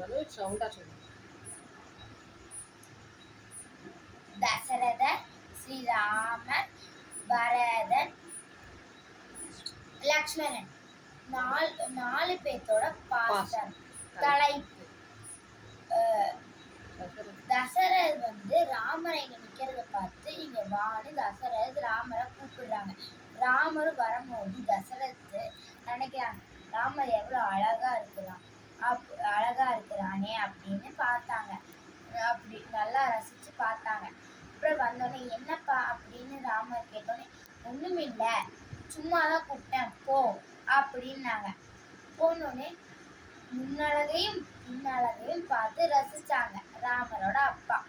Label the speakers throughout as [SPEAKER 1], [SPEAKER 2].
[SPEAKER 1] வந்து சவுண்டா சொல்லு
[SPEAKER 2] தசரத ஸ்ரீராமன் பரதன் லக்ஷ்மணன். நாலு நாலு பேர்த்தோட பாசம் தலைப்பு. தசரத் வந்து ராமரை இங்க நிக்கிறத பார்த்து இங்க வான்னு தசரத் ராமரை கூப்பிடுறாங்க. ராமர் வரும்போது தசரத் நினைக்கிறாங்க ராமர் எவ்வளவு அழகா இருக்கிறான் அப் அழகா இருக்கிறானே அப்படின்னு பார்த்தாங்க. அப்படி நல்லா ரசிச்சு பார்த்தாங்க. அப்புறம் வந்தோடனே என்னப்பா? அப்படின்னு ராமர் கேட்டோடனே ஒண்ணுமில்ல சும்மா தான் கூப்பிட்டேன். போ. அப்படின்னாங்க. போனோடனே முன்னழகையும் பின்னழகையும் பார்த்து ரசிச்சாங்க ராமரோட அப்பா.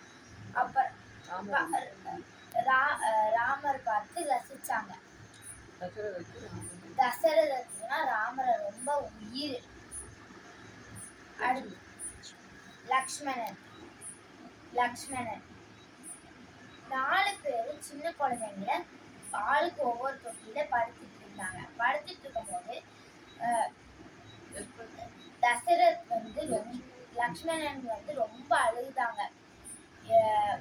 [SPEAKER 2] அப்புறம்
[SPEAKER 1] ராமர்
[SPEAKER 2] ரா- ராமர் பார்த்து ரசிச்சாங்க. தசரதத்துனா ராமரை ரொம்ப உயிர். லக்ஷ்மணன். லக்ஷ்மணன். நாலு பேர் சின்ன குழந்தைங்கள ஆளுக்கு ஒவ்வொரு தொட்டியில படுத்துட்டு இருந்தாங்க. படுத்துட்டு இருக்கும்போது போது தசரத் வந்து ரொம்ப லக்ஷ்மணன் வந்து ரொம்ப அழுதாங்க.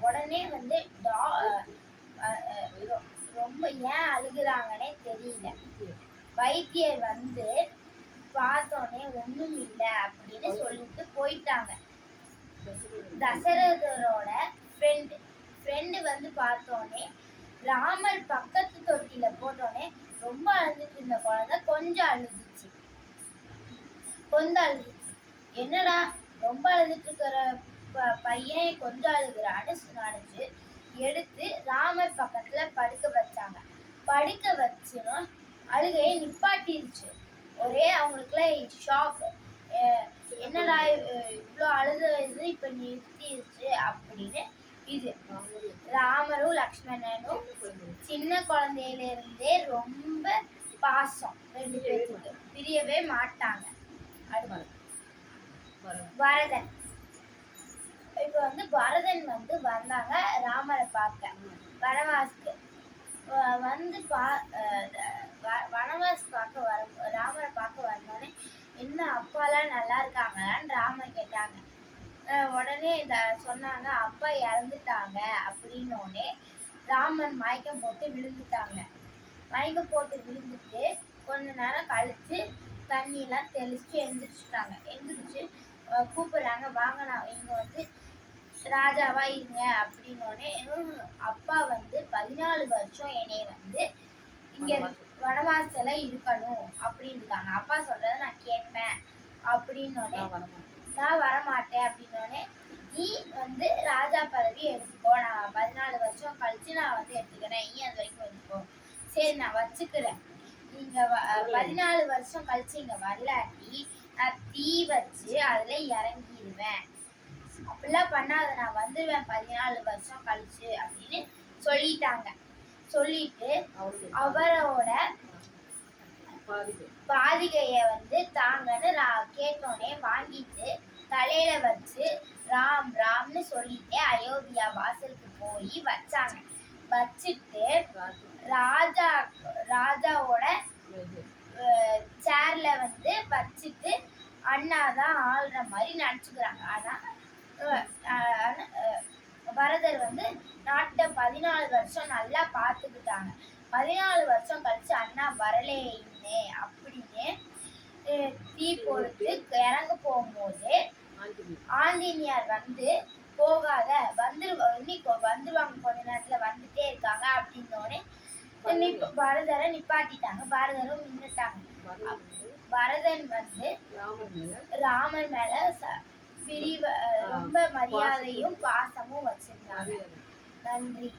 [SPEAKER 2] உடனே வந்து டா- ரொம்ப ஏன் அழுகுறாங்கன்னே தெரியல. வைத்தியர் வந்து பார்த்தோன்னே ஒண்ணும் இல்லை அப்படின்னு சொல்லிட்டு போயிட்டாங்க. தசரதரோட ஃப்ரெண்டு ஃப்ரெண்டு வந்து பார்த்தோன்னே ராமர் பக்கத்து தொட்டியில போட்டோன்னே ரொம்ப அழுதுட்டு இருந்த குழந்தை கொஞ்சம் அழுதுச்சு. கொஞ்சம் அழுதுச்சு. என்னடா ரொம்ப அழுதுட்டு இருக்கிற ப- பையன் கொஞ்சம் அழுகுறான்னு நினச்சி எடுத்து ராமர் பக்கத்துல படுக்க வச்சாங்க. படுக்க வச்சும் அழுகையை நிப்பாட்டிருச்சு. ஒரே அவங்களுக்குலாம் ஷாக் என்னடா இவ்வளோ அழுது இப்போ நிறுத்திடுச்சு அப்படின்னு இது. ராமரும் லக்ஷ்மணனும் சின்ன குழந்தையிலிருந்தே ரொம்ப பாசம் ரெண்டு பேருக்கு பிரியவே மாட்டாங்க. அடுத்து பரதன் இப்போ வந்து பரதன் வந்து வந்தாங்க ராமரை பார்க்க. வனவாசுக்கு வந்து பா வ- வனவாஸ் பார்க்க வர ராமரை பார்க்க வந்தோடனே என்ன அப்பாலாம் நல்லா இருக்காங்களான்னு ராமன் கேட்டாங்க. உடனே இந்த சொன்னாங்க அப்பா இறந்துட்டாங்க அப்படின்னோடனே ராமன் மயக்கம் போட்டு விழுந்துட்டாங்க. மயக்கம் போட்டு விழுந்துட்டு கொஞ்ச நேரம் கழித்து தண்ணியெல்லாம் தெளிச்சு எழுந்திரிச்சிட்டாங்க எழுந்திரிச்சு கூப்பிட்றாங்க கூப்பிடுறாங்க வாங்க நான் இங்கே வந்து ராஜாவா இருங்க அப்படின்னோடனே "ஹம், அப்பா வந்து பதினாலு வருஷம் என்னைய வந்து இங்க வனவாசல இருக்கணும் அப்படின்னு இருக்காங்க அப்பா சொல்றத நான் கேட்பேன் அப்படின்னோடனே நான் வரமாட்டேன். அப்படின்னோடனே நீ வந்து ராஜா பதவி எடுத்துக்கோ. நான் பதினாலு வருஷம் கழிச்சு நான் வந்து எடுத்துக்கிறேன். நீ அது வரைக்கும் எடுத்துக்கோ சரி நான் வச்சுக்கிறேன். நீங்க பதினாலு வருஷம் கழிச்சு இங்க வரலாட்டி நான் தீ வச்சு அதுல இறங்கிடுவேன். அப்படிலாம் பண்ணாத நான் வந்துடுவேன் பதினாலு வருஷம் கழிச்சு அப்படின்னு சொல்லிட்டாங்க. சொல்லிட்டு அவரோட பாதிகைய வந்து தாங்கன்னு ரா- கேட்டோனே வாங்கிட்டு தலையில வச்சு ராம் ராம்னு சொல்லிட்டு அயோத்தியா வாசலுக்கு போய் வச்சாங்க. வச்சுட்டு ராஜா ராஜாவோட சேர்ல வந்து வச்சுட்டு அண்ணா தான் ஆள்ற மாதிரி நினச்சிக்கிறாங்க. ஆனா அஹ், அஹ், அஹ், பரதர் வந்து நாட்டை பதினாலு வருஷம் நல்லா பார்த்துக்கிட்டாங்க. பதினாலு வருஷம் கழிச்சு அண்ணா வரலேன்னு அப்படின்னு தீ பொறுத்து இறங்க போகும்போது ஆஞ்சநேயர் வந்து போகாத வந்துரு இன்னைக்கு வந்துருவாங்க கொஞ்ச நேரத்துல வந்துட்டே இருக்காங்க அப்படின்னோடனே பரதரை. நிப்பாட்டிட்டாங்க. பரதரும் நின்னுட்டாங்க. பரதன் வந்து ராமர் மேல ச- பிரிவ ரொம்ப மரியாதையும் பாசமும் வச்சிருந்தாங்க. நன்றி.